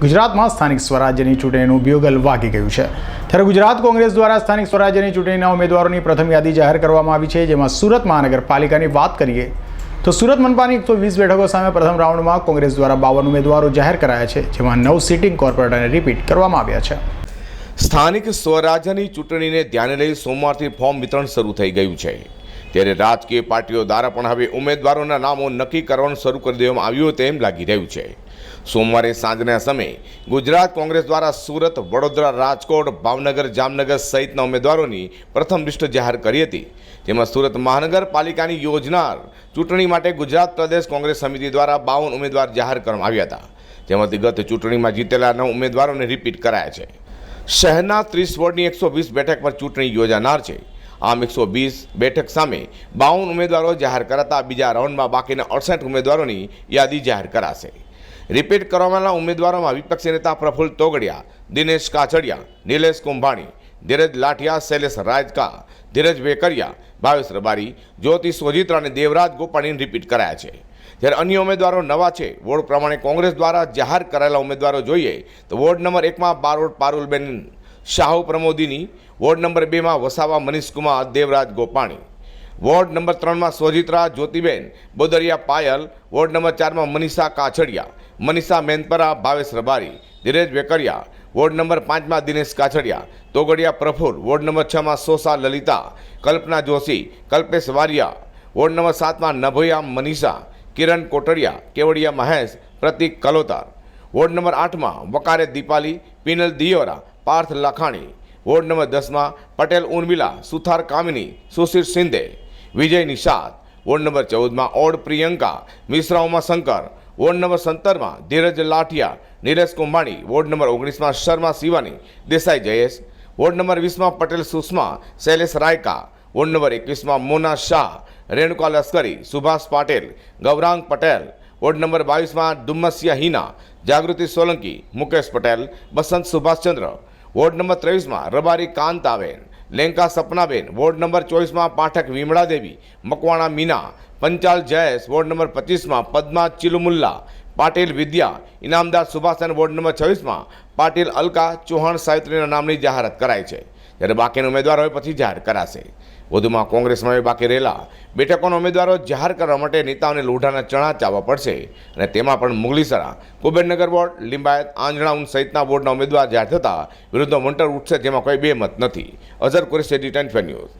ગુજરાતમાં સ્થાનિક સ્વરાજ્યની ચૂંટણીનું બ્યુગલ વાગી ગયું છે. ત્યારે ગુજરાત કોંગ્રેસ દ્વારા સ્થાનિક સ્વરાજ્યની ચૂંટણીના ઉમેદવારોની પ્રથમ યાદી જાહેર કરવામાં આવી છે, જેમાં સુરત મહાનગરપાલિકાની વાત કરીએ, તો સુરત મનપાની એકસો વીસ બેઠકો સામે પ્રથમ રાઉન્ડમાં કોંગ્રેસ દ્વારા બાવન ઉમેદવારો જાહેર કરાયા છે, જેમાં નવ સિટિંગ કોર્પોરેટરને રિપીટ કરવામાં આવ્યા છે. સ્થાનિક સ્વરાજ્યની ચૂંટણીને ધ્યાને લઈ સોમવારથી ફોર્મ વિતરણ શરૂ થઈ ગયું છે. ત્યારે રાજકીય પાર્ટીઓ દ્વારા પણ હવે ઉમેદવારોના નામો નક્કી કરવાનું શરૂ કરી દેવામાં આવ્યું તેમ લાગી રહ્યું છે. સોમવારે સાંજના સમયે ગુજરાત કોંગ્રેસ દ્વારા સુરત, વડોદરા, રાજકોટ, ભાવનગર, જામનગર સહિતના ઉમેદવારોની પ્રથમ લિસ્ટ જાહેર કરી હતી. જેમાં સુરત મહાનગરપાલિકાની યોજનાર ચૂંટણી માટે ગુજરાત પ્રદેશ કોંગ્રેસ સમિતિ દ્વારા બાવન ઉમેદવાર જાહેર કરવામાં આવ્યા હતા. જેમાંથી ગત ચૂંટણીમાં જીતેલા નવ ઉમેદવારોને રિપીટ કરાયા છે. શહેરના ત્રીસ વોર્ડની એકસો વીસ બેઠક પર ચૂંટણી યોજાનાર છે. આમ એકસો વીસ બેઠક સામે બાવન ઉમેદવારો જાહેર કરાતા બીજા રાઉન્ડમાં બાકીના અડસઠ ઉમેદવારોની યાદી જાહેર કરાશે. રિપીટ કરવામાં ઉમેદવારોમાં વિપક્ષી નેતા પ્રફુલ્લ તોગડિયા, દિનેશ કાછડિયા, નિલેશ કુંભાણી, ધીરજ લાઠિયા, શૈલેષ રાજકા, ધીરજ વેકરિયા, ભાવેશ રબારી જ્યોતિ સોજિત્રા અને દેવરાજ ગોપાણીને રિપીટ કરાયા છે. જ્યારે અન્ય ઉમેદવારો નવા છે, વોર્ડ પ્રમાણે કોંગ્રેસ દ્વારા જાહેર કરાયેલા ઉમેદવારો જોઈએ તો વોર્ડ નંબર એકમાં બારોટ પારુલબેન શાહુ પ્રમોદીની વોર્ડ નંબર બેમાં વસાવા મનીષકુમાર દેવરાજ ગોપાણી. વોર્ડ નંબર ત્રણમાં સોજિત્રા જ્યોતિબેન બોદરિયા પાયલ. વોર્ડ નંબર ચારમાં મનીષા કાછડિયા. મનીષા મેનપરા, ભાવેશ રબારી, ધીરેજ વેકરિયા વોર્ડ નંબર પાંચમાં દિનેશ કાછડિયા. તોગડિયા પ્રફુલ. વોર્ડ નંબર છમાં સોસા લલિતા. કલ્પના જોશી, કલ્પેશ વારિયા. વોર્ડ નંબર સાતમાં નભોયા મનીષા. કિરણ કોટડિયા, કેવડિયા મહેશ, પ્રતિક કલોતાર. વોર્ડ નંબર આઠમાં વકારે દીપાલી, પિનલ દિયોરા. પાર્થ લખાણી. વોર્ડ નંબર દસમાં પટેલ ઉર્મિલા, સુથાર કામિની સુશીર શિંદે, વિજય નિષાદ. વોર્ડ નંબર ચૌદમાં ઓડ પ્રિયંકા મિશ્રાઓમાં શંકર વોર્ડ નંબર સત્તરમાં ધીરજ લાઠિયા, નીરજ કુંભાણી. વોર્ડ નંબર ઓગણીસમાં શર્મા શિવાની, દેસાઈ જયેશ. વોર્ડ નંબર વીસમાં પટેલ સુષ્મા, શૈલેષ રાયકા. વોર્ડ નંબર એકવીસમાં મોના શાહ, રેણુકા લશ્કરી, સુભાષ પાટેલ, ગૌરાંગ પટેલ. વોર્ડ નંબર બાવીસમાં ડુમ્મસિયા હિના, જાગૃતિ સોલંકી, મુકેશ પટેલ, બસંત સુભાષચંદ્ર. વોર્ડ નંબર ત્રેવીસમાં રબારી કાંતાબેન, લેંકા સપનાબેન, વોર્ડ નંબર ચોવીસમાં પાઠક વિમળાદેવી, મકવાણા મીના, પંચાલ જયેશ, વોર્ડ નંબર પચીસમાં પદ્મા ચિલુમુલ્લા, પાટીલ વિદ્યા, ઇનામદાર સુભાષન વોર્ડ નંબર છવ્વીસમાં પાટીલ અલકા ચૌહાણ સાવિત્રીના નામની જાહેરાત કરાઈ છે. જ્યારે બાકીના ઉમેદવારો પછી જાહેર કરાશે. વધુમાં કોંગ્રેસમાં બાકી રહેલા બેઠકોના ઉમેદવારો જાહેર કરવા માટે નેતાઓને લોઢાના ચણા ચાવવા પડશે અને તેમાં પણ મુગલીસરા, કુબેરનગર વોર્ડ, લિંબાયત, આંજણા ઉન સહિતના વોર્ડના ઉમેદવાર જાહેર થતા વિરુદ્ધનો મંટર ઉઠશે જેમાં કોઈ બે મત નથી. Azhar Qureshi ten news.